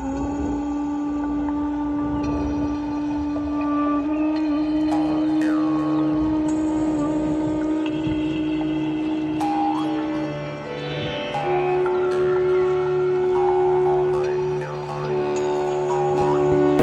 Mm.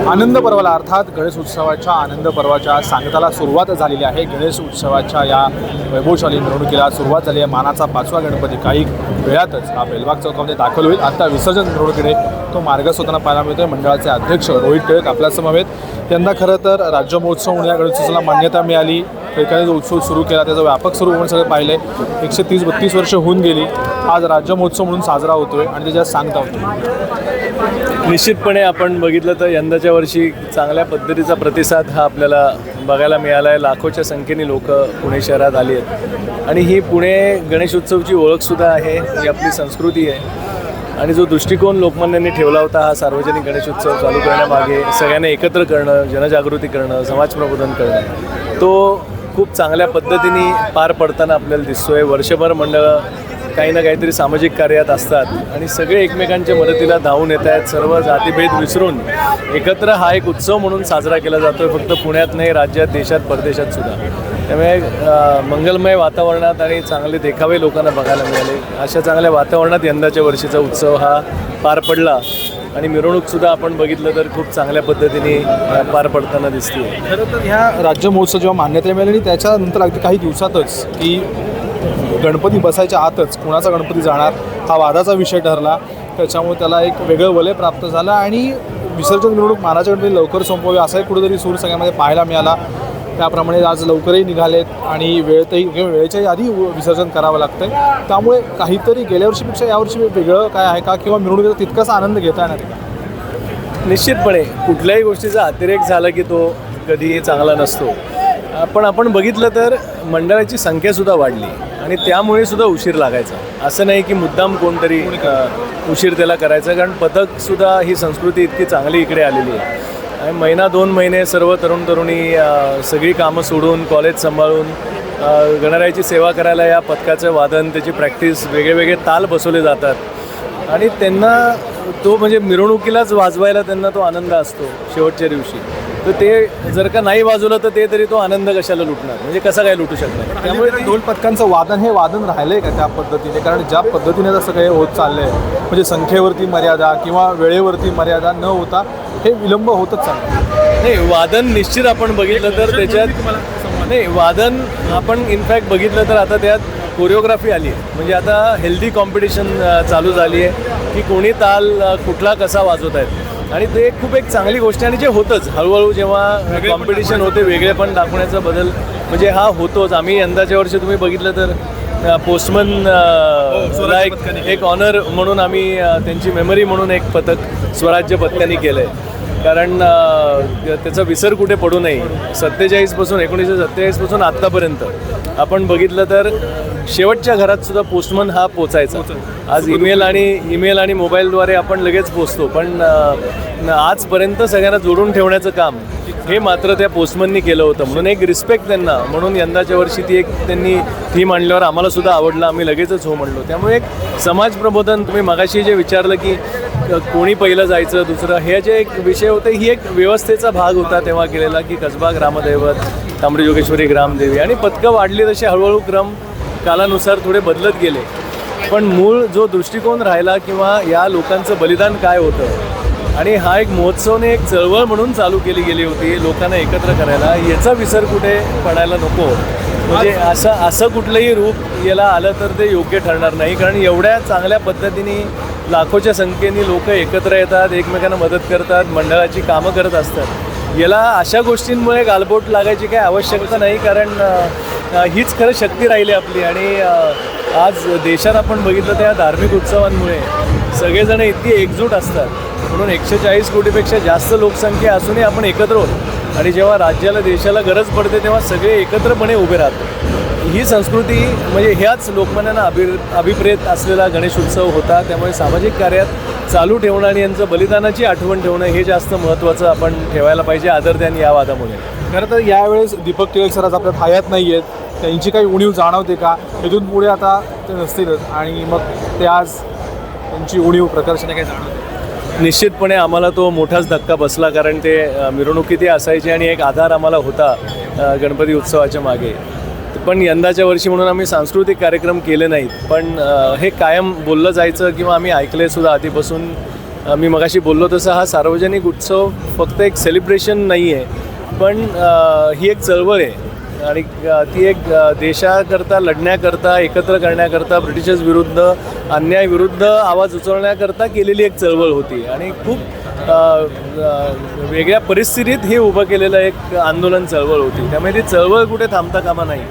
आनंद पर्वाला अर्थात गणेश उत्सवाच्या आनंद पर्वाच्या सांगताला सुरुवात झालेली आहे. गणेश उत्सवाच्या या वैभवशाली मिरवणुकीला सुरुवात झाली आहे. मानाचा पाचवा गणपती काही वेळातच हा बेलबाग चौकामध्ये दाखल होईल. आता विसर्जन मिरवणुकीने तो मार्ग होताना पाहायला मिळतोय. मंडळाचे अध्यक्ष रोहित टिळक आपल्या समवेत. यंदा खरं तर राज्य महोत्सव म्हणून या गणेशोत्सवाला मान्यता मिळाली. एखाद्या जो उत्सव सुरू केला त्याचा व्यापक स्वरूप म्हणून पाहिलं. आहे एकशे तीस बत्तीस वर्ष होऊन गेली. आज राज्य महोत्सव म्हणून साजरा होतोय आणि त्याच्यात सांगता होतो निश्चितपणे आपण बघितलं तर यंदाच्या वर्षी चांगल्या पद्धतीचा प्रतिसाद हा आपल्याला बघायला मिळाला आहे. लाखोच्या संख्येने लोक पुणे शहरात आली आहेत. आणि ही पुणे गणेश उत्सवची ओळखसुद्धा आहे ही आपली संस्कृती आहे. आणि जो दृष्टिकोन लोकमान्यांनी ठेवला होता हा सार्वजनिक गणेश उत्सव चालू करण्यामागे सगळ्यांना एकत्र करणं जनजागृती करणं समाज प्रबोधन करणं तो खूप चांगल्या पद्धतीने पार पडताना आपल्याला दिसतोय. वर्षभर मंडळं काही ना काहीतरी सामाजिक कार्यात असतात आणि सगळे एकमेकांच्या मदतीला धावून येत आहेत. सर्व जातीभेद विसरून एकत्र हा एक उत्सव म्हणून साजरा केला जातो फक्त पुण्यात नाही राज्यात देशात परदेशात सुद्धा. त्यामुळे मंगलमय वातावरणात आणि चांगले देखावे लोकांना बघायला मिळाले. अशा चांगल्या वातावरणात यंदाच्या वर्षीचा उत्सव हा पार पडला. आणि मिरवणूकसुद्धा आपण बघितलं तर खूप चांगल्या पद्धतीने पार पडताना दिसते खरं तर ह्या राज्य महोत्सव जेव्हा मान्यता मिळाली आणि त्याच्यानंतर अगदी काही दिवसातच की गणपती बसायच्या आतच कुणाचा गणपती जाणार हा वादाचा विषय ठरला. त्याच्यामुळे त्याला एक वेगळं वलय प्राप्त झालं आणि विसर्जन मिरवणूक महाराज गणपती लवकर संपवावी असाही कुठेतरी सूर सगळ्यामध्ये पाहायला मिळाला. त्याप्रमाणे आज लवकरही निघालेत आणि वेळेतही किंवा वेळेच्या आधी विसर्जन करावं लागतं त्यामुळे काहीतरी गेल्या वर्षीपेक्षा यावर्षी वेगळं काय आहे का किंवा मिरवणुकीचा तितकासा आनंद घेता येणार का? निश्चितपणे कुठल्याही गोष्टीचा अतिरेक झाला की तो कधीही चांगला नसतो. पण आपण बघितलं तर मंडळाची संख्यासुद्धा वाढली. आणि त्यामुळे सुद्धा उशीर लागायचा. असं नाही की मुद्दाम कोणतरी उशीर त्याला करायचा कारण पथकसुद्धा ही संस्कृती इतकी चांगली इकडे आलेली आहे. आणि महिना दोन महिने सर्व तरुण तरुणी सगळी कामं सोडून कॉलेज सांभाळून गणरायाची सेवा करायला या पथकाचं वादन त्याची प्रॅक्टिस वेगळेवेगळे ताल बसवले जातात. आणि त्यांना तो म्हणजे मिरवणुकीलाच वाजवायला त्यांना तो आनंद असतो शेवटच्या दिवशी. तर ते जर का नाही वाजवलं तर ते तरी तो आनंद कशाला लुटणार? म्हणजे कसा काय लुटू शकणार? त्यामुळे ते ढोल पथकांचं वादन हे वादन राहिलंय का त्या पद्धतीने? कारण ज्या पद्धतीने जसं काही होत चाललंय म्हणजे संख्येवरती मर्यादा किंवा वेळेवरती मर्यादा न होता हे विलंब होतच चाललं नाही वादन निश्चित आपण बघितलं तर त्याच्यात नाही वादन आपण इनफॅक्ट बघितलं तर आता त्यात कोरिओग्राफी आली आहे. म्हणजे आता हेल्दी कॉम्पिटिशन चालू झाली आहे की कोणी ताल कुठला कसा वाजवत आहेत आणि ते खूप एक चांगली गोष्ट आणि जे होतंच हळूहळू जेव्हा कॉम्पिटिशन होते वेगळे पण दाखवण्याचा बदल म्हणजे हा होतोच. आम्ही यंदाच्या वर्षी तुम्ही बघितलं तर पोस्टमन ला एक एक ऑनर म्हणून आम्ही त्यांची मेमरी म्हणून एक पथक स्वराज्य पथकाने केलं आहे कारण त्याचा विसर कुठे पडू नये. सत्तेचाळीसपासून एकोणीसशे सत्तेचाळीसपासून आत्तापर्यंत आपण बघितलं तर शेवटच्या घरात सुद्धा पोस्टमन हा पोचायचा. आज ईमेल आणि ईमेल आणि मोबाईलद्वारे आपण लगेच पोचतो. पण आजपर्यंत सगळ्यांना जोडून ठेवण्याचं काम हे मात्र त्या पोस्टमननी केलं होतं. म्हणून एक रिस्पेक्ट त्यांना. म्हणून यंदाच्या वर्षी ती एक त्यांनी थीम आणल्यावर आम्हाला सुद्धा आवडलं. आम्ही लगेचच हो म्हणलो. त्यामुळे एक समाज प्रबोधन तुम्ही मगाशी जे विचारलं की कोणी पहिलं जायचं दुसरं हे जे एक विषय होते ही एक व्यवस्थेचा भाग होता तेव्हा केलेला की कसबा ग्रामदैवत तांबडीजोगेश्वरी ग्रामदेवी आणि पथकं वाढली तसे हळूहळू क्रम कालानुसार थोडे बदलत गेले. पण मूळ जो दृष्टिकोन राहिला किंवा या लोकांचं बलिदान काय होतं आणि हा एक महोत्सवने एक चळवळ म्हणून चालू केली गेली होती. लोकांना एकत्र करायला. याचा विसर कुठे पडायला नको. म्हणजे असं असं कुठलंही रूप याला आलं तर ते योग्य ठरणार नाही. कारण एवढ्या चांगल्या पद्धतीने लाखोच्या संख्येने लोक एकत्र येतात एकमेकांना मदत करतात मंडळाची कामं करत असतात. याला अशा गोष्टींमुळे गालबोट लागायची काही आवश्यकता नाही. कारण हीच खरं शक्ती राहिली आपली. आणि आज देशात आपण बघितलं त्या धार्मिक उत्सवांमुळे सगळेजण इतकी एकजूट असतात. म्हणून एकशे चाळीस कोटीपेक्षा जास्त लोकसंख्या असूनही आपण एकत्र होतो आणि जेव्हा राज्याला देशाला गरज पडते तेव्हा सगळे एकत्रपणे उभे राहतो. ही संस्कृती म्हणजे ह्याच लोकमान्यांना अभि अभिप्रेत असलेला गणेश उत्सव होता. त्यामुळे सामाजिक कार्यात चालू ठेवणं आणि यांचं बलिदानाची आठवण ठेवणं हे जास्त महत्त्वाचं आपण ठेवायला पाहिजे आदर आदरध्यान या वादामुळे. खरं तर यावेळेस दीपक टिळक सर आज आपल्यात हयात नाही आहेत. त्यांची काही उणीव जाणवते का? इथून पुढे आता ते नसतीलच. आणि मग ते आज त्यांची उणीव प्रकर्षाने काही जाणवते? निश्चितपणे आम्हाला तो मोठाच धक्का बसला कारण ते अ, मिरवणुकीतही असायचे आणि एक आधार आम्हाला होता गणपती उत्सवाच्या मागे. पण यंदाच्या वर्षी म्हणून आम्ही सांस्कृतिक कार्यक्रम केले नाहीत. पण हे कायम बोललं जायचं किंवा आम्ही ऐकले सुद्धा आधीपासून मी मगाशी बोललो तसं हा सार्वजनिक उत्सव फक्त एक सेलिब्रेशन नाही आहे पण ही एक चळवळ आहे. आणि ती एक देशाकरता लढण्याकरता एकत्र करण्याकरता ब्रिटिशर्स विरुद्ध अन्यायविरुद्ध आवाज उचलण्याकरता केलेली एक चळवळ होती. आणि खूप वेगळ्या परिस्थितीत हे उभं केलेलं एक आंदोलन चळवळ होती. त्यामुळे ती चळवळ कुठे थांबता कामा नाही.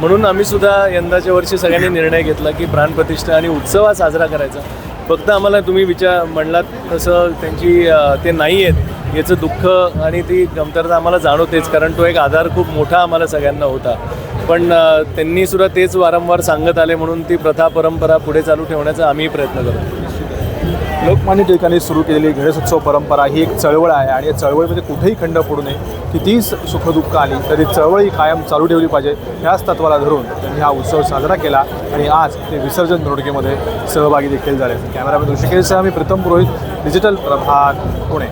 म्हणून आम्ही सुद्धा यंदाच्या वर्षी सगळ्यांनी निर्णय घेतला की प्राणप्रतिष्ठा आणि उत्सव हा साजरा करायचा. फक्त आम्हाला तुम्ही विचार म्हणलात तसं त्यांची ते नाही आहेत याचं दुःख आणि ती कमतरता आम्हाला जाणवतेच कारण तो एक आधार खूप मोठा आम्हाला सगळ्यांना होता. पण त्यांनीसुद्धा त्यांनी सुद्धा तेच वारंवार सांगत आले म्हणून ती प्रथा परंपरा पुढे चालू ठेवण्याचा आम्ही प्रयत्न करतो. लोकमान्य टिळकांनी सुरू केलेली गणेशोत्सव परंपरा ही एक चळवळ आहे आणि या चळवळीमध्ये कुठेही खंड पडू नये. कितीही सुखदुःख आली तरी चळवळ ही कायम चालू ठेवली पाहिजे ह्याच तत्वाला धरून त्यांनी हा उत्सव साजरा केला आणि आज ते विसर्जन मिरवणुकीमध्ये सहभागी देखील झाले. कॅमेरामॅन ऋषिकेशसह मी प्रीतम पुरोहित डिजिटल प्रभात पुणे.